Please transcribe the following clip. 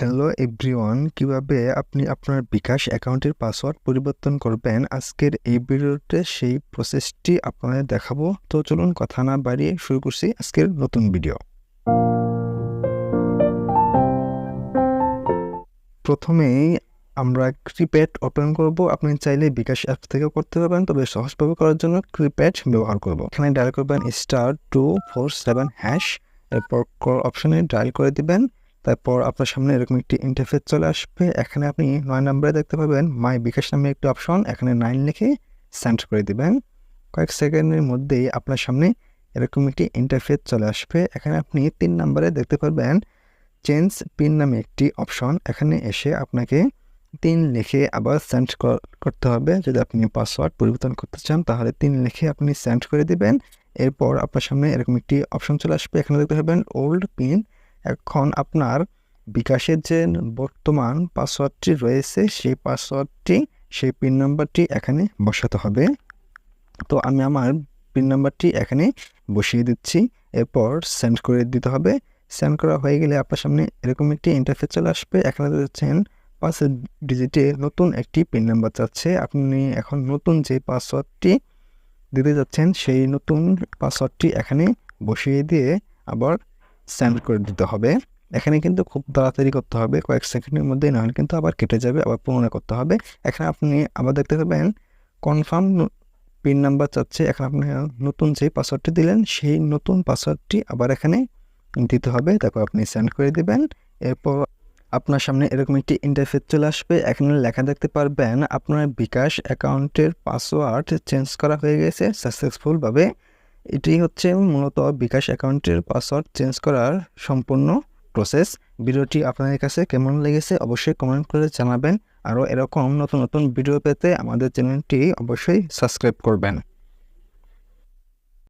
Hello everyone কীভাবে আপনি আপনার বিকাশ অ্যাকাউন্টের পাসওয়ার্ড পরিবর্তন করবেন? আজকের এই ভিডিওতে সেই প্রসেসটি আপনাদের দেখাবো। তো চলুন কথা না বাড়িয়ে শুরু করছি আজকের নতুন ভিডিও। প্রথমেই আমরা ক্রিপ্যাড ওপেন করব। আপনি চাইলে বিকাশ অ্যাপ থেকেও করতে পারবেন, তবে সহজভাবে করার জন্য ক্রিপ্যাড ব্যবহার করব। এখানে ডায়াল করবেন star two four seven hash এরপর অপশনে ডায়াল করে দিবেন। তারপর আপনার সামনে এরকম একটি ইন্টারফেস চলে আসবে। এখানে আপনি নয় নম্বরে দেখতে পাবেন মাই বিকাশ নামে একটি অপশন এখানে নাইন লিখে সেন্ড করে দিবেন। কয়েক সেকেন্ডের মধ্যেই আপনার সামনে এরকম একটি ইন্টারফেস চলে আসবে। এখানে আপনি তিন নম্বরে দেখতে পারবেন চেঞ্জ পিন নামে একটি অপশন এখানে এসে আপনাকে তিন লিখে আবার সেন্ড করতে হবে। যদি আপনি পাসওয়ার্ড পরিবর্তন করতে চান, তাহলে তিন লিখে আপনি সেন্ড করে দিবেন। এরপর আপনার সামনে এরকম একটি অপশন চলে আসবে। এখানে দেখতে পাবেন ওল্ড পিন এখন আপনার বিকাশের যে বর্তমান পাসওয়ার্ডটি রয়েছে, সেই পাসওয়ার্ডটি, সেই পিন নাম্বারটি এখানে বসাতে হবে। তো আমি আমার পিন নাম্বারটি এখানে বসিয়ে দিচ্ছি। এরপর সেন্ড করে দিতে হবে। সেন্ড করা হয়ে গেলে আপনার সামনে এরকম একটি ইন্টারফেস চলে আসবে। এখানে দেখছেন পাঁচ ডিজিটে নতুন একটি পিন নাম্বার চাচ্ছে আপনি এখন নতুন যে পাসওয়ার্ডটি দিতে যাচ্ছেন, সেই নতুন পাসওয়ার্ডটি এখানে বসিয়ে দিয়ে আবার সেন্ড করে দিতে হবে। এখানে কিন্তু খুব তাড়াতাড়ি করতে হবে, কয়েক সেকেন্ডের মধ্যে নাহলে কিন্তু আবার কেটে যাবে, আবার পুনরায় করতে হবে। এখানে আপনি আবার দেখতে পাবেন কনফার্ম পিন নাম্বার চাচ্ছে, এখন আপনি নতুন যে পাসওয়ার্ডটি দিলেন, সেই নতুন পাসওয়ার্ডটি আবার এখানে দিতে হবে। তারপর আপনি সেন্ড করে দেবেন, এরপর আপনার সামনে এরকম একটি ইন্টারফেস চলে আসবে। এখানে লেখা দেখতে পারবেন, আপনার বিকাশ অ্যাকাউন্টের পাসওয়ার্ড চেঞ্জ করা হয়ে গেছে সাকসেসফুলভাবে এটি হচ্ছে মূলত বিকাশ অ্যাকাউন্টের পাসওয়ার্ড চেঞ্জ করার সম্পূর্ণ প্রসেস। ভিডিওটি আপনাদের কাছে কেমন লেগেছে অবশ্যই কমেন্ট করে জানাবেন। আরও এরকম নতুন নতুন ভিডিও পেতে আমাদের চ্যানেলটি অবশ্যই সাবস্ক্রাইব করবেন।